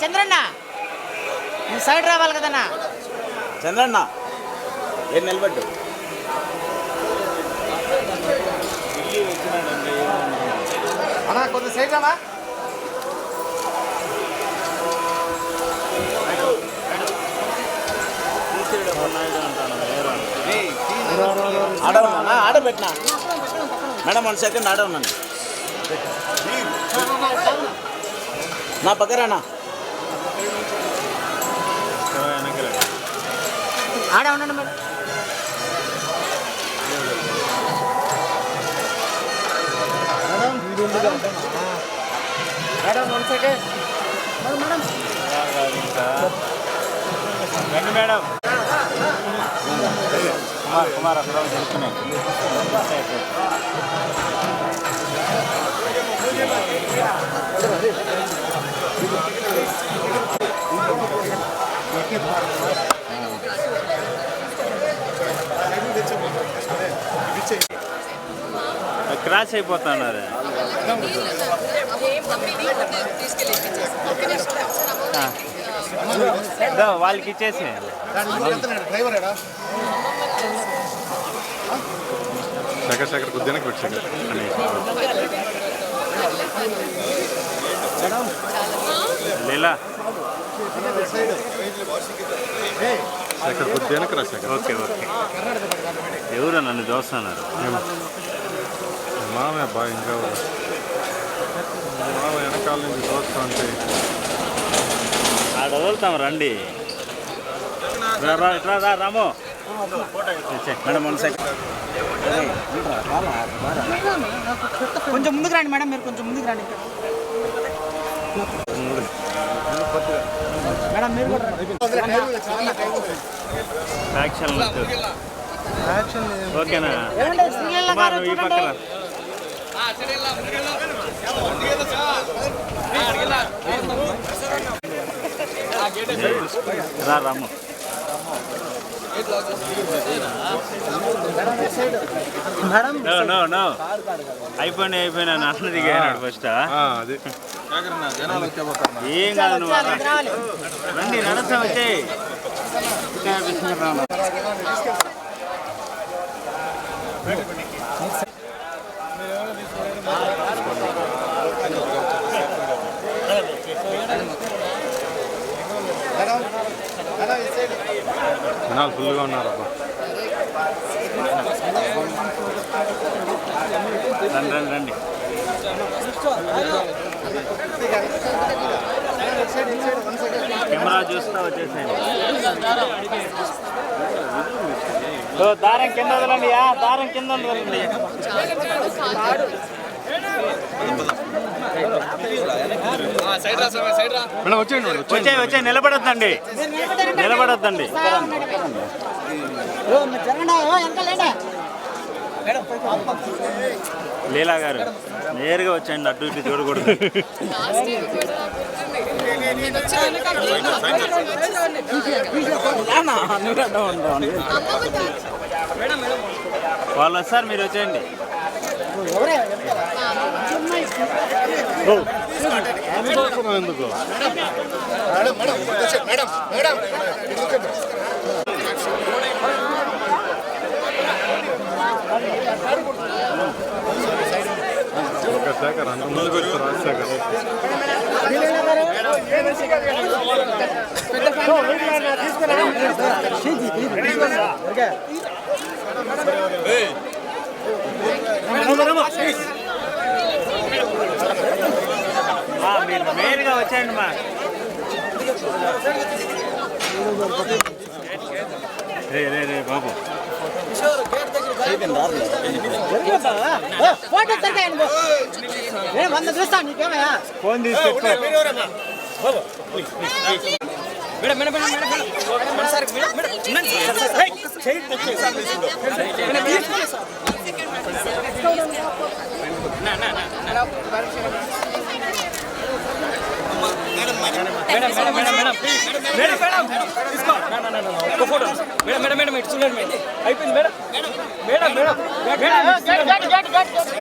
చంద్రన్న నువ్వు సైడ్ రావాలి కదన్నా? చంద్రన్న ఏం నిలబెట్టు అన్నా కొంత సైడ్ రావా ఆడ ఉన్నా ఆడ పెట్టినా? మేడం వన్ సెకండ్ ఆడ ఉన్నాను నా పక్కరానా ఆడ ఉండండి మేడం మేడం వన్ సెకండ్ రండి మేడం. కుమార్ కుమార్ అక్కడ చెప్తున్నాయి క్రాష్ అయిపోతున్నారు. వాళ్ళకి ఇచ్చేసి. డ్రైవర్ ఏడా? శేఖర్ శేఖర్ కొద్దిగా పెట్టు శేఖర్. లీలా. శేఖర్ కొద్దిగా రా శేఖర్. Okay okay. ఎవరు నన్ను చూస్తున్నారు? మామే బా ఇంకా మామ వెనకాల నుంచి చూస్తా అంటే ఆడ వదులుతాం రండి. రా, రాము. మేడం వన్ కొంచెం ముందుకు రండి మేడం మీరు కొంచెం ముందుకు రండి. మేడం మీరు. ఓకేనా? ఈ పక్కన. Ramu madam. No no no అయిపోయినా అయిపోయినా నాన్న దిగాడు ఫస్ట్ అది జనాలు వచ్చేపోతారు ఏం కాదు నువ్వు రండి నడస్తా వచ్చే జనాలు ఫుల్గా ఉన్నారు అబ్బా. రండి రండి రండి. కెమెరా చూస్తా వచ్చేసేయండి. దారం కింద వదలండి యా దారం కింద వదలండి. మేడం వచ్చేయండి మేడం వచ్చే వచ్చే నిలబడొద్దండి. నిలబడొద్దండి. లీలా గారు నేరుగా వచ్చేయండి అటు ఇటు చూడకూడదు. వాళ్ళు వస్తారు మీరు వచ్చేయండి. ఎవరే ఎందుకు ఎందుకు అంత ముందుకు వచ్చి రాజశేఖర్ మీరు నేరుగా వచ్చేయండి మా. రే రే రే బాబు. ఓ, ఫోటో సరిగ్గా నేను వంద చూస్తాను నీకేమయ్యా ఫోన్ తీసి పెట్టుకో మేడం మేడం మేడం మేడం